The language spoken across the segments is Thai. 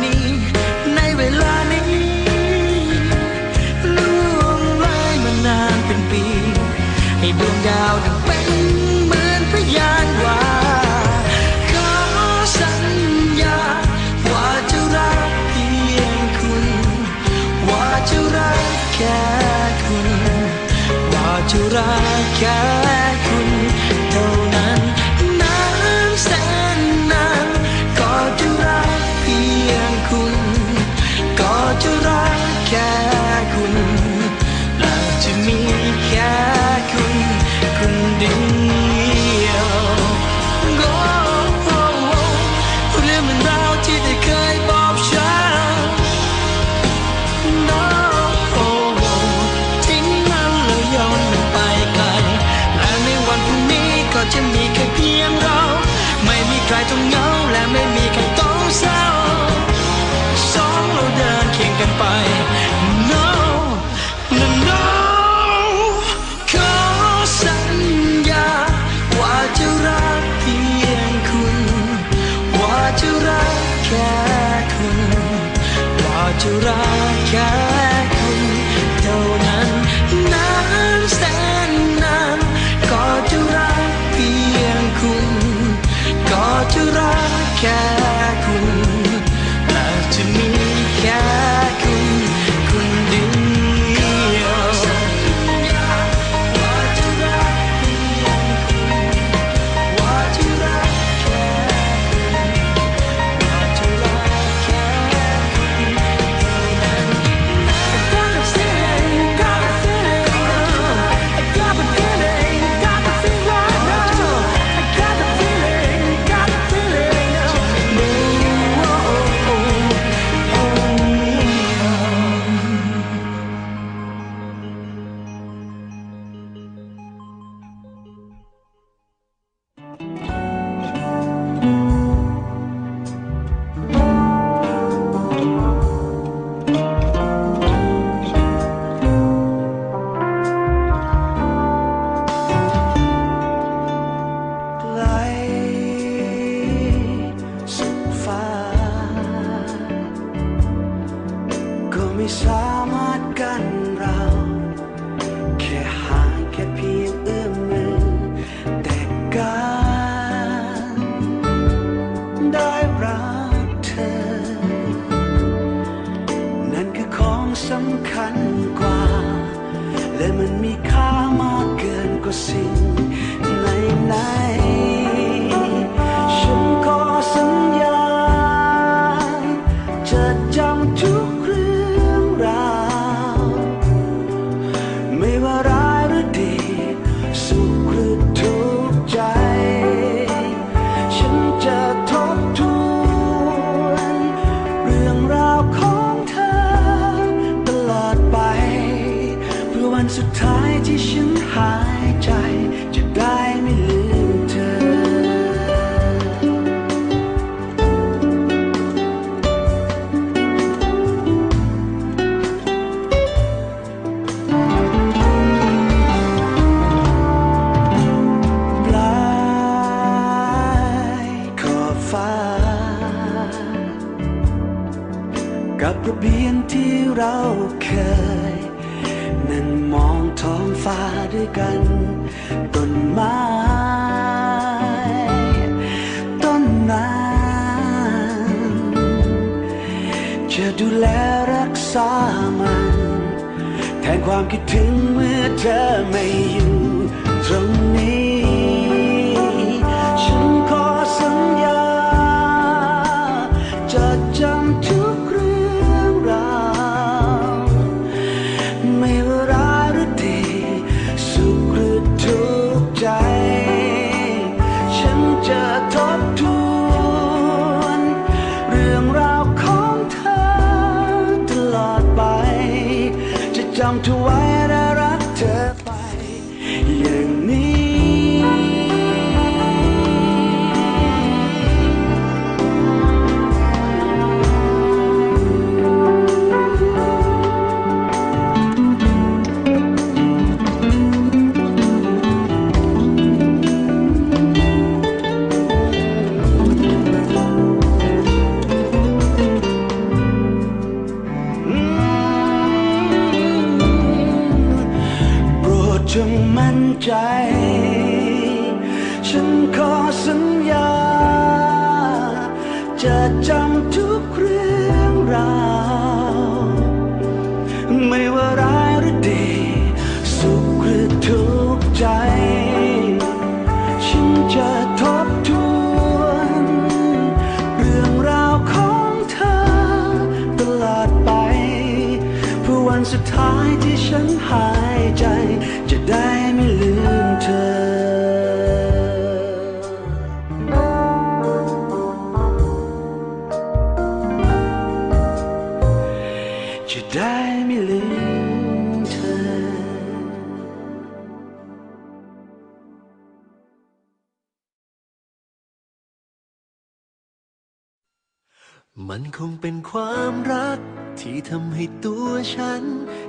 need want to meet และมันมีค่ามากเกินกว่าสิ่งไหน เคย นั่งมองท้องฟ้าด้วยกันต้นไม้ต้นนั้นจะดูแลรักษามัน แทนความคิดถึงเมื่อเธอไม่อยู่ จะจ ท้ายที่ฉันหายใจ จะได้ไม่ลืมเธอจะได้ไม่ลืมเธอมันคงเป็นความรักที่ทำให้ตัวฉัน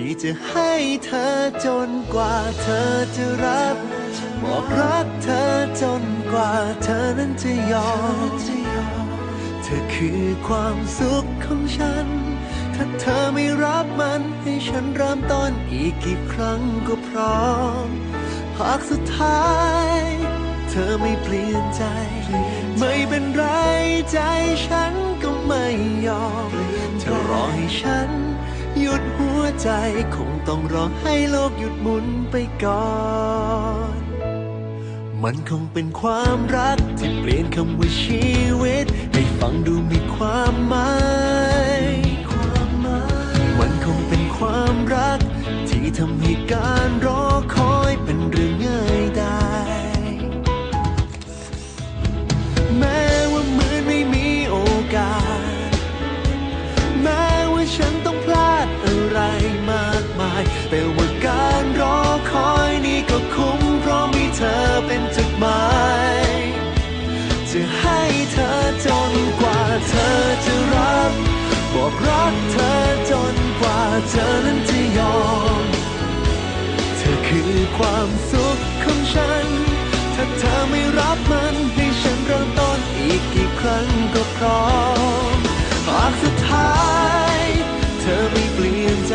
ที่จะให้เธอจนกว่าเธอจะรับ บอกรักเธอจนกว่าเธอนั้นจะยอม เธอคือความสุขของฉัน ถ้าเธอไม่รับมันให้ฉันเริ่มต้นอีกกี่ครั้งก็พร้อมหากสุดท้าย เธอไม่เปลี่ยนใจ ไม่เป็นไรใจฉันก็ไม่ยอมเธอรอให้ฉัน วใจคงต้องรอให้โลกหยุดหมุนไปก่อน มันคงเป็นความรักที่เปลี่ยนคำว่าชีวิต ให้ฟังดูมี บอกรักเธอจนกว่าเธอนั้นจะยอม เธอคือความสุขของฉัน ถ้าเธอไม่รับมันให้ฉันเริ่มต้นอีกกี่ครั้งก็พร้อมหากสุดท้าย เธอไม่เปลี่ยนใจ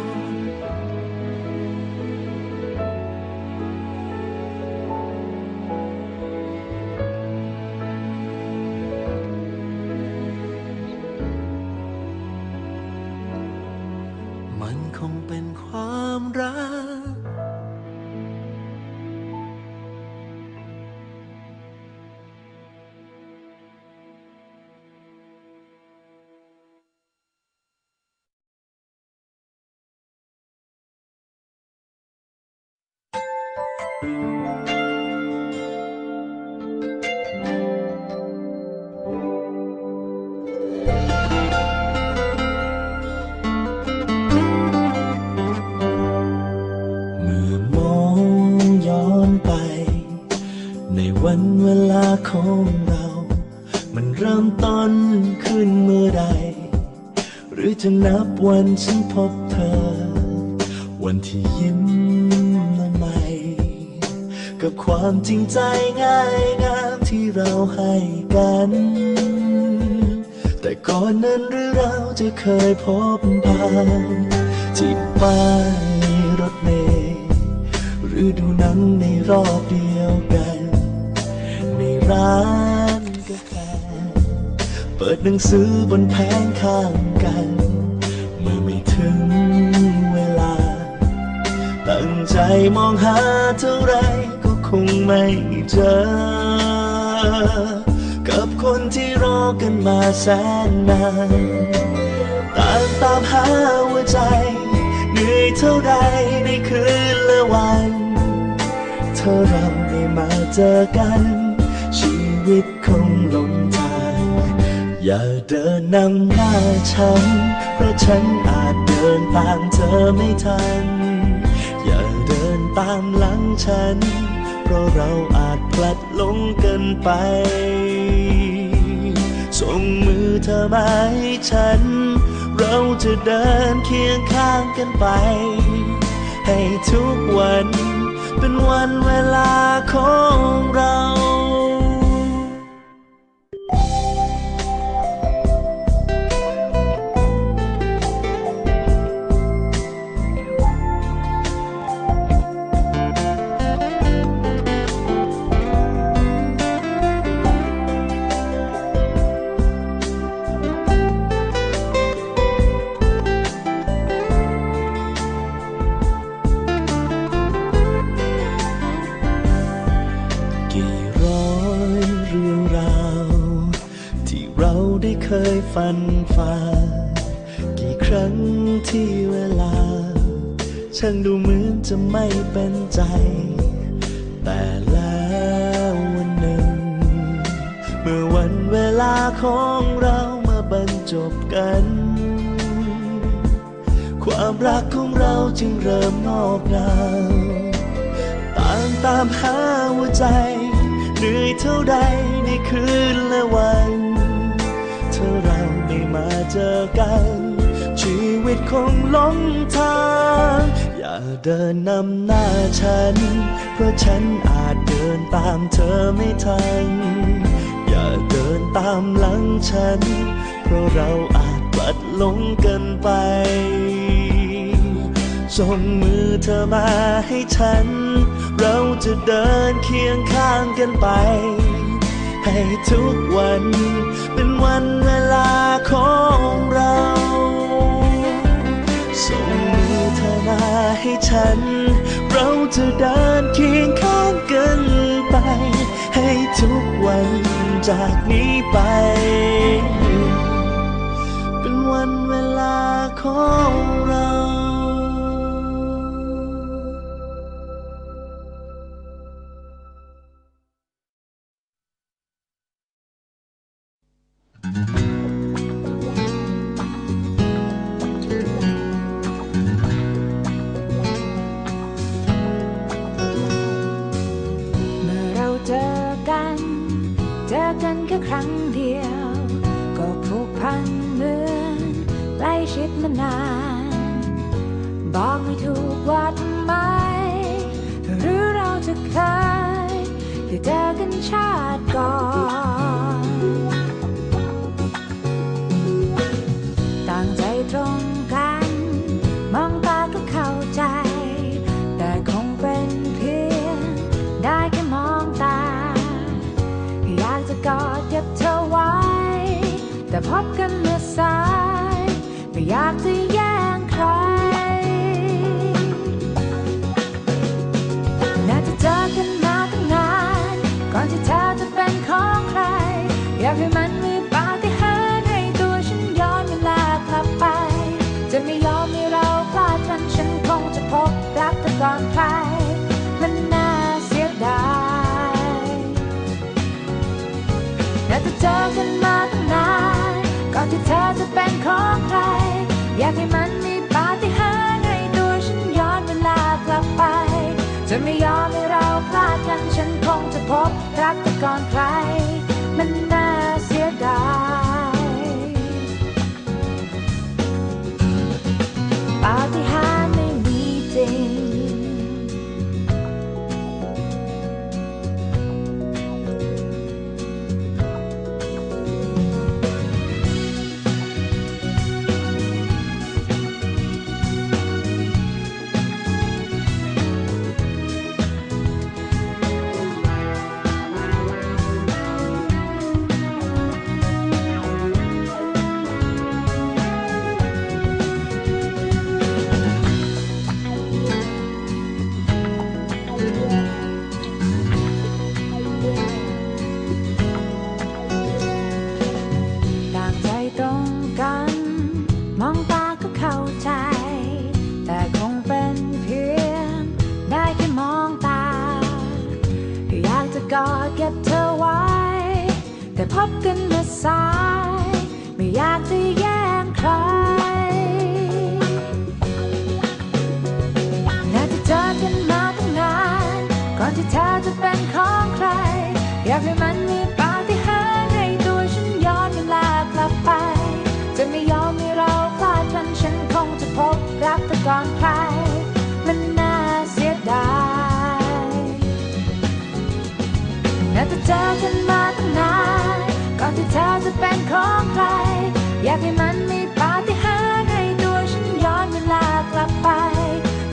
น วันฉันพบเธอ วันที่ยิ้มละไม กับความจริงใจง่ายงามที่เราให้กัน แต่ก่อนนั้นหรือเราจะเคยพบผ่านที่ป้ายรถเมล์หรือดูหนังในรอบเดียวกัน ในร้านกาแฟเปิดหนังสือบนแผงข้างกัน ใจมองหาเท่าไรก็คงไม่เจอ กับคนที่รอกันมาแสนนานต่างตามหาหัวใจ เหนื่อยเท่าไรในคืนและวัน เธอเราได้มาเจอกัน ชีวิตคงหลงทาง อย่าเดินนำหน้าฉัน เพราะฉันอาจเดินตามเธอไม่ทัน อย่าเดินตามหลังฉัน เพราะเราอาจพลัดหลงกันไป ส่งมือเธอมาให้ฉัน เราจะเดินเคียงข้างกันไป ให้ทุกวันเป็นวันเวลาของเรา ยฝันฝ่า กี่ครั้งที่เวลา ช่างดูเหมือนจะไม่เป็นใจ แต่แล้ววันหนึ่ง เมื่อวันเวลาของเรามาบรรจบกัน ความรักของเราจึงเริ่มงอกงามต่างตามหาหัวใจ เหนื่อยเท่าใดในคืนและวัน เจอกัน ชีวิตคงหลงทาง อย่าเดินนำหน้าฉัน เพราะฉันอาจเดินตามเธอไม่ทัน อย่าเดินตามหลังฉัน เพราะเราอาจพลัดหลงกันไปส่งมือเธอมาให้ฉัน เราจะเดินเคียงข้างกันไป ให้ทุกวัน เป็นวันเวลาของเรา ส่งมือเธอมาให้ฉัน เราจะเดินเคียงข้างกันไป ให้ทุกวันจากนี้ไป เป็นวันเวลาของเรา กอดเก็บเธอไว้ แต่พบกันเมื่อสาย ไม่อยากจะแย่งใคร น่าจะเจอกันมาตั้งนาน ก่อนที่เธอจะเป็นของใคร อยากให้มันมี กันมาตั้งนาน ก่อนที่เธอจะเป็นของใคร อยากให้มันมีปาฏิหาริย์ให้ตัวฉันย้อนเวลากลับไป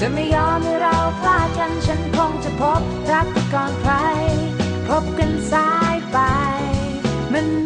จะไม่ยอมให้เราพลาดกันฉันคงจะพบรักก่อนใคร พบกันสายไป มัน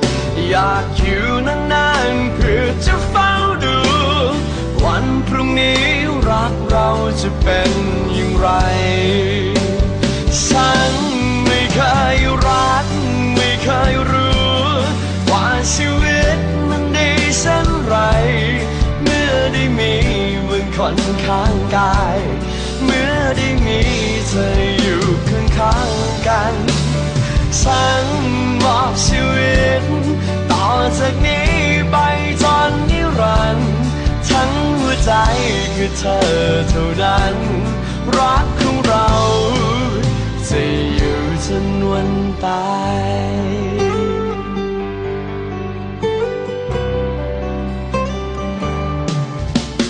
อยากอยู่นานๆเพื่อจะเฝ้าดู วันพรุ่งนี้รักเราจะเป็นอย่างไร ฉันไม่เคยรัก ไม่เคยรู้ ว่าชีวิตมันดีเช่นไร เมื่อได้มีมึงคนข้างกาย เมื่อได้มีเธออยู่ข้างๆกัน ฉันมอบชีวิต จากนี้ไปจนนิรันดร์ทั้งหัวใจคือเธอเท่านั้น รักของเราจะอยู่จนวันตาย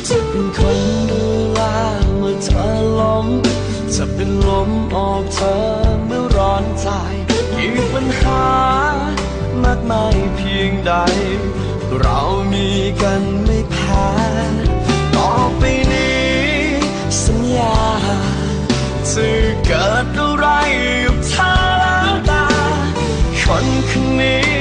จะเป็นคนดูแลเมื่อเธอล้มจะเป็นลมออกเธอเมื่อร้อนใจกี่ปัญหา มากมายเพียงใด เรามีกันไม่แพ้ต่อไปนี้ สัญญาจะเกิดอะไรกับเธอแล้วตาคนคนนี้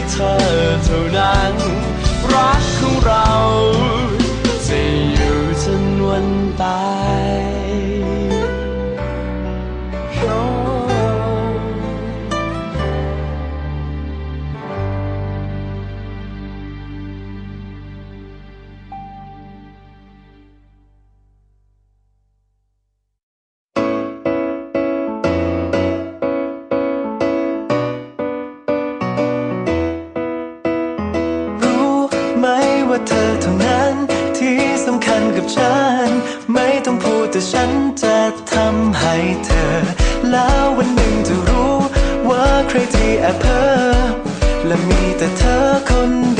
คือเธอเท่านั้น รักของเรา เพ้อและมีแต่เธอคนเดียว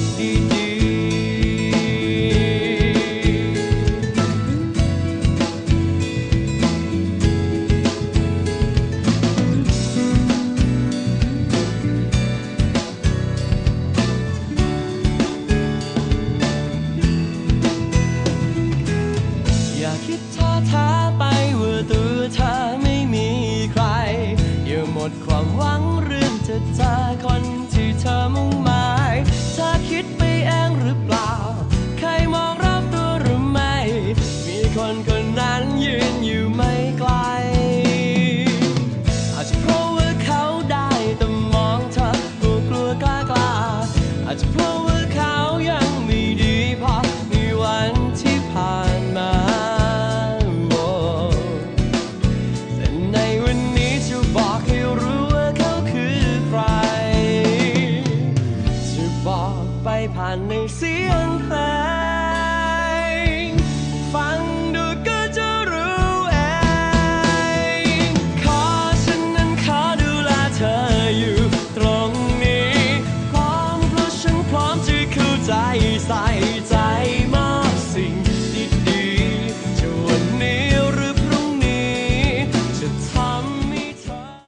จะเจอคนที่เธอมุ่งมา